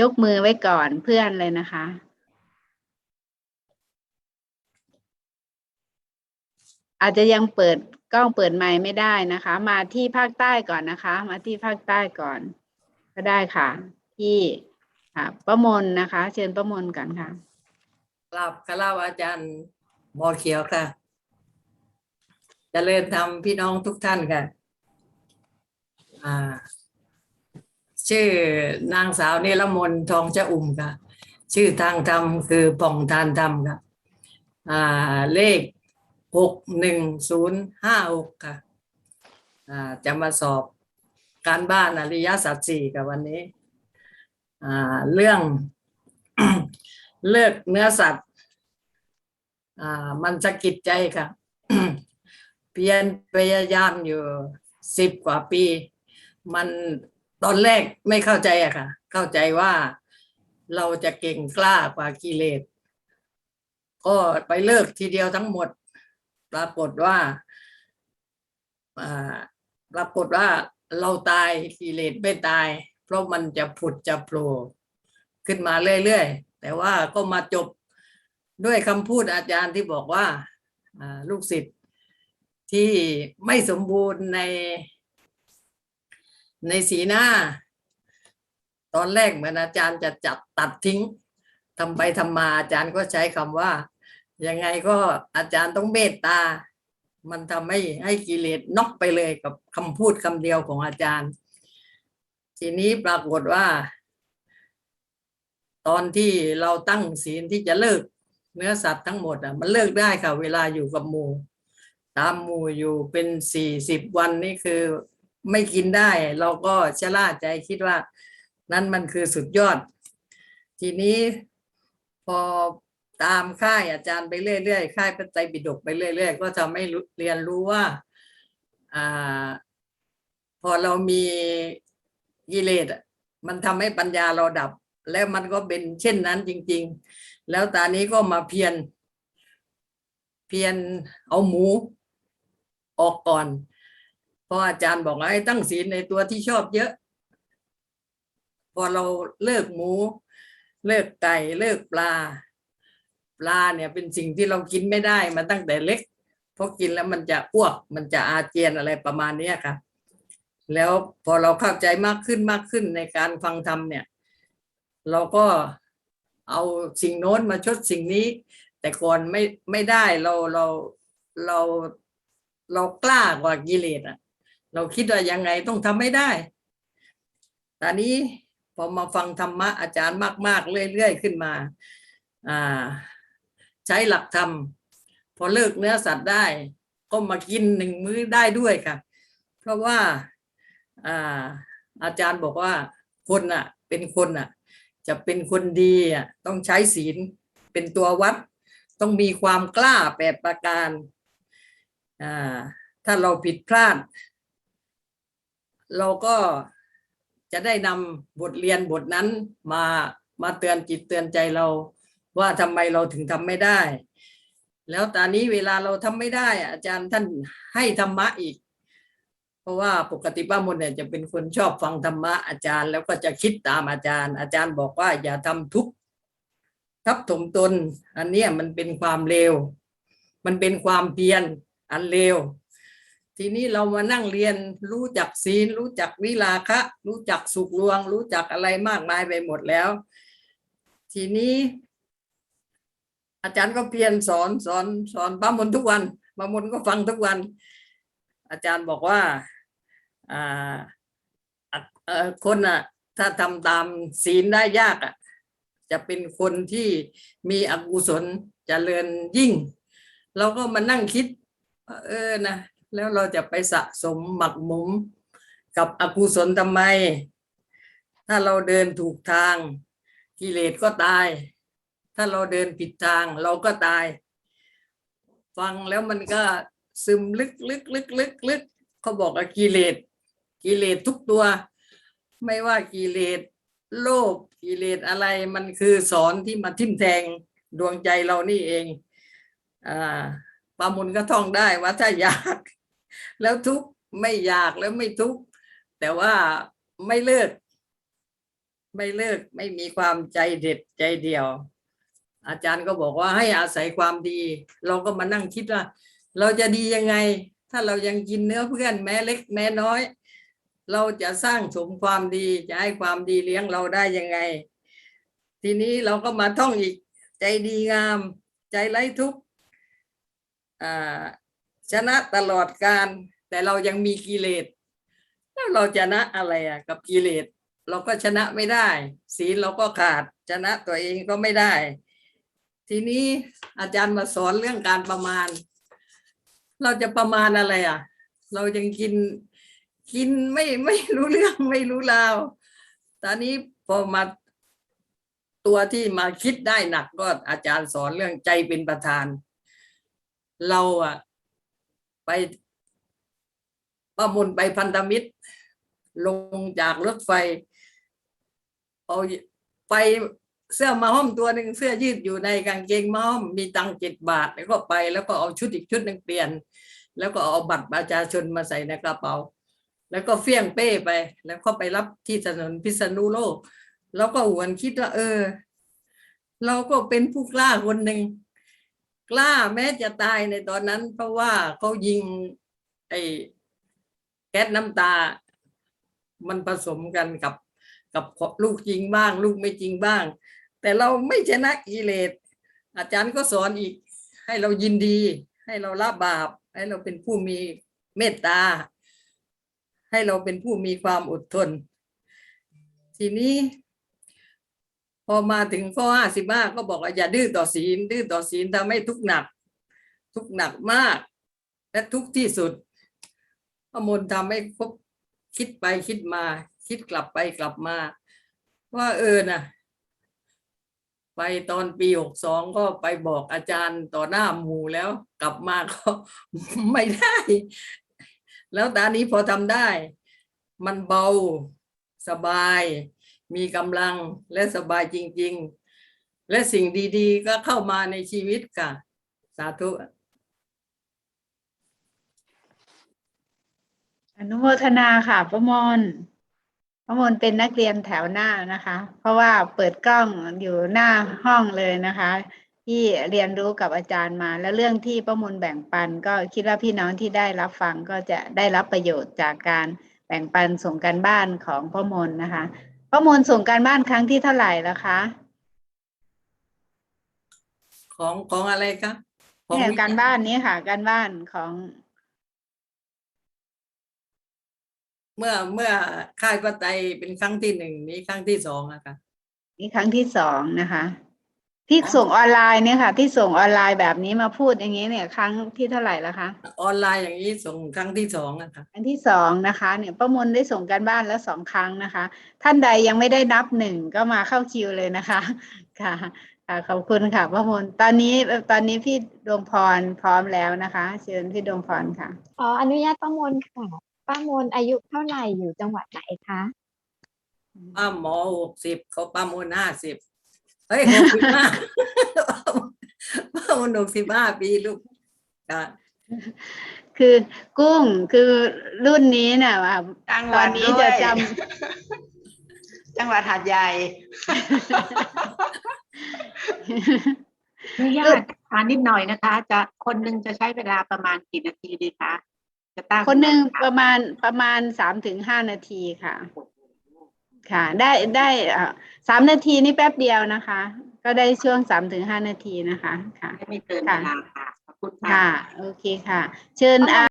ยกมือไว้ก่อนเพื่อนเลยนะคะ อาจจะยังเปิดกล้องเปิดไมค์ไม่ได้นะคะ มาที่ภาคใต้ก่อนนะคะ มาที่ภาคใต้ก่อน ก็ได้ค่ะ ที่ค่ะประมลนะคะ เชิญประมลก่อนค่ะกราบคารวอาจารย์หมอเขียวค่ะจเจริญธรรมพี่น้องทุกท่านค่ะ อ่า ชื่อนางสาวเนรมนทองจะอุ่มค่ะ ชื่อทางธรรมคือป่องทานธรรมค่ะอ่าเลขหกหนึ่งศูนย์ห้าหกค่ะอ่าจะมาสอบการบ้านอริยสัจสี่กับวันนี้อ่าเรื่อง เลิกเนื้อสัตว์อ่ามันสะกิดใจค่ะ เพียรพยายามอยู่สิบกว่าปี มัน ตอนแรกไม่เข้าใจอะค่ะ เข้าใจว่าเราจะเก่งกล้ากว่ากิเลสก็ไปเลิกทีเดียวทั้งหมด ปรากฏว่าปรากฏว่าเราตายกิเลสไม่ตาย เพราะมันจะผุดจะโผล่ขึ้นมาเรื่อยๆ แต่ว่าก็มาจบด้วยคำพูดอาจารย์ที่บอกว่าลูกศิษย์ที่ไม่สมบูรณ์ใน ในสีหน้า ตอนแรกเหมือนอาจารย์จะจับตัดทิ้งทำไปทำมาอาจารย์ก็ใช้คำว่า ยังไงก็อาจารย์ต้องเมตตา มันทำให้ให้กิเลสน็อกไปเลยกับคำพูดคำเดียวของอาจารย์ ทีนี้ปรากฏว่า ตอนที่เราตั้งศีลที่จะเลิกเนื้อสัตว์ทั้งหมดอะมันเลิกได้ค่ะ เวลาอยู่กับหมูตามหมูอยู่เป็นสี่สิบวันนี่คือ ไม่กินได้ เราก็ชะล่าใจคิดว่า นั่นมันคือสุดยอด ทีนี้พอตามค่ายอาจารย์ไปเรื่อยๆค่ายพระไตรปิฎกไปเรื่อยๆ ก็ทำให้เรียนรู้ว่าอ่า พอเรามีกิเลสมันทำให้ปัญญาเราดับ แล้วมันก็เป็นเช่นนั้นจริง ๆ แล้วตอนนี้ก็มาเพียรเพียรเอาหมูออกก่อน เพราะอาจารย์บอกว่าให้ตั้งศีลในตัวที่ชอบเยอะ พอเราเลิกหมู เลิกไก่เลิกปลา ปลาเนี่ยเป็นสิ่งที่เรากินไม่ได้มาตั้งแต่เล็กเพราะกินแล้วมันจะอ้วกมันจะอาเจียนอะไรประมาณนี้ครับแล้วพอเราเข้าใจมากขึ้นมากขึ้นในการฟังธรรมเนี่ย เราก็เอาสิ่งโน้นมาชดสิ่งนี้ แต่ก่อนไม่ไม่ได้เราเราเราเรากล้ากว่ากิเลสอะ เราคิดว่ายังไงต้องทำไม่ได้ตอนนี้พอมาฟังธรรมะอาจารย์มาก ๆ เรื่อย ๆ ขึ้นมาอ่าใช้หลักธรรม พอเลิกเนื้อสัตว์ได้ ก็มากินหนึ่งมื้อได้ด้วยค่ะ เพราะว่าอ่าอาจารย์บอกว่าคนอะ เป็นคนอะ จะเป็นคนดีอะต้องใช้ศีลเป็นตัววัด ต้องมีความกล้าแปดประการอ่าถ้าเราผิดพลาด เราก็จะได้นำบทเรียนบทนั้นมามาเตือนจิตเตือนใจเรา ว่าทำไมเราถึงทำไม่ได้ แล้วตอนนี้เวลาเราทำไม่ได้ อาจารย์ท่านให้ธรรมะอีก เพราะว่าปกติป้ามนเนี่ยจะเป็นคนชอบฟังธรรมะอาจารย์ แล้วก็จะคิดตามอาจารย์ อาจารย์บอกว่าอย่าทำทุกข์ทับถมตน อันนี้มันเป็นความเลวมันเป็นความเพียรอันเลว ทีนี้เรามานั่งเรียนรู้จักศีล รู้จักวิลาคะ รู้จักสุขลวง รู้จักอะไรมากมายไปหมดแล้ว ทีนี้ อาจารย์ก็เพียรสอนสอนสอนป้ามนทุกวันป้ามนก็ฟังทุกวัน อาจารย์บอกว่าอ่าคนอะ ถ้าทำตามศีลได้ยากอะ จะเป็นคนที่มีอกุศลเจริญยิ่ง เราก็มานั่งคิด เออนะ แล้วเราจะไปสะสมหมักหมมกับอกุศลทำไม ถ้าเราเดินถูกทาง กิเลสก็ตาย ถ้าเราเดินผิดทางเราก็ตาย ฟังแล้วมันก็ซึมลึกลึกลึกลึกลึกเขาบอกว่ากิเลสกิเลสทุกตัว ไม่ว่ากิเลสโลภกิเลสอะไรมันคือสอนที่มาทิ่มแทงดวงใจเรานี่เอง อ่าปามุนก็ท่องได้ว่าถ้าอยาก แล้วทุกไม่อยากแล้วไม่ทุกแต่ว่าไม่เลิก ไม่เลิกไม่มีความใจเด็ดใจเดียว อาจารย์ก็บอกว่าให้อาศัยความดี เราก็มานั่งคิดว่า เราจะดียังไง ถ้าเรายังกินเนื้อเพื่อนแม้เล็กแม้น้อย เราจะสร้างสมความดีจะให้ความดีเลี้ยงเราได้ยังไง ทีนี้เราก็มาท่องอีก ใจดีงาม ใจไร้ทุกข์อ่า ชนะตลอดการ แต่เรายังมีกิเลสแล้วเราชนะอะไรอะ กับกิเลสเราก็ชนะไม่ได้ ศีลเราก็ขาดชนะตัวเองก็ไม่ได้ ทีนี้อาจารย์มาสอนเรื่องการประมาณ เราจะประมาณอะไรอะ เรายังกินกินไม่ไม่รู้เรื่องไม่รู้ราวตอนนี้พอมาตัวที่มาคิดได้หนักก็อาจารย์สอนเรื่องใจเป็นประธาน เราอะ ไปประมุนไปพันธมิตร ลงจากรถไฟ เอาไปเสื้อมาห้อมตัวหนึ่งเสื้อยืดอยู่ในกางเกงมาห้อมมีตังเจ็ดบาท แล้วก็ไปแล้วก็เอาชุดอีกชุดหนึ่งเปลี่ยน แล้วก็เอาบัตรประชาชนมาใส่ในกระเป๋า แล้วก็เฟี้ยงเป้ไป แล้วก็ไปรับที่ถนนพิษณุโลก แล้วก็หวนคิดว่าเออ เราก็เป็นผู้กล้าคนหนึ่ง กล้าแม้จะตายในตอนนั้น เพราะว่าเขายิง ไอ้แก๊สน้ำตา มันผสมกันกับกับลูกจริงบ้าง ลูกไม่จริงบ้าง แต่เราไม่ชนะกิเลสอาจารย์ก็สอนอีก ให้เรายินดี ให้เราละบาป ให้เราเป็นผู้มีเมตตา ให้เราเป็นผู้มีความอดทน ทีนี้ พอมาถึงข้อห้าสิบห้าก็บอกว่าอย่าดื้อต่อศีล ดื้อต่อศีลทำให้ทุกหนัก ทุกหนักมาก และทุกที่สุดพระมนต์ทำให้คบคิดไปคิดมา คิดกลับไปกลับมา ว่าเออนะไปตอนปีหกสองก็ไปบอกอาจารย์ต่อหน้าหมู่แล้ว กลับมาก็ไม่ได้ แล้วตอนนี้พอทำได้ มันเบาสบาย มีกำลังและสบายจริง ๆ และสิ่งดีๆ ก็เข้ามาในชีวิตค่ะ สาธุ อนุโมทนาค่ะประมนประมนเป็นนักเรียนแถวหน้านะคะ เพราะว่าเปิดกล้องอยู่หน้าห้องเลยนะคะ ที่เรียนรู้กับอาจารย์มา แล้วเรื่องที่ประมนแบ่งปัน ก็คิดว่าพี่น้องที่ได้รับฟังก็จะได้รับประโยชน์จากการแบ่งปันส่งการบ้านของประมนนะคะ ประมนส่งการบ้านครั้งที่เท่าไหร่แล้วคะของของอะไรคะของเนี่ยวิการบ้านนี้ค่ะ การบ้านของ เมื่อเมื่อค่ายพระไตรเป็นครั้งที่หนึ่งนี้ครั้งที่สองนะคะนี่ครั้งที่สองนะคะ ที่ส่งออนไลน์เนี่ยค่ะ ที่ส่งออนไลน์แบบนี้มาพูดอย่างนี้เนี่ย ครั้งที่เท่าไหร่แล้วคะออนไลน์อย่างนี้ส่งครั้งที่สองนะคะครั้งที่สองนะคะ เนี่ยประมวลได้ส่งการบ้านแล้วสองครั้งนะคะ ท่านใดยังไม่ได้นับหนึ่งก็มาเข้าคิวเลยนะคะ ค่ะค่ะขอบคุณค่ะประมวลตอนนี้ตอนนี้พี่ดวงพรพร้อมแล้วนะคะ เชิญพี่ดวงพรค่ะขออนุญาตป้ามนค่ะป้ามนอายุเท่าไหร่อยู่จังหวัดไหนคะป้าหมอหกสิบเขาป้าโมนห้าสิบ เฮ้ยหกสิบห้าป้าโมนหกสิบห้าปีลูกค่ะคือกุ้งคือรุ่นนี้น่ะว่าจังหตวัอดนนี้ด้วจะยจจังหวัดหาดใหญ่ำอนุญาตทานนิดหน่อยนะคะ จะคนหนึ่งจะใช้เวลาประมาณกี่นาทีดีคะจะตั้งคนหนึ่งำถามประมาณประมาณสามถึงห้านาทีค่ะ ค่ะ ได้ได้อ่าสามนาทีนี่แป๊บเดียวนะคะ ก็ได้ช่วงสามถึงห้านาทีนะคะ ค่ะไม่เกินเวลาค่ะขอบคุณค่ะค่ะโอเคค่ะ เชิญอ่า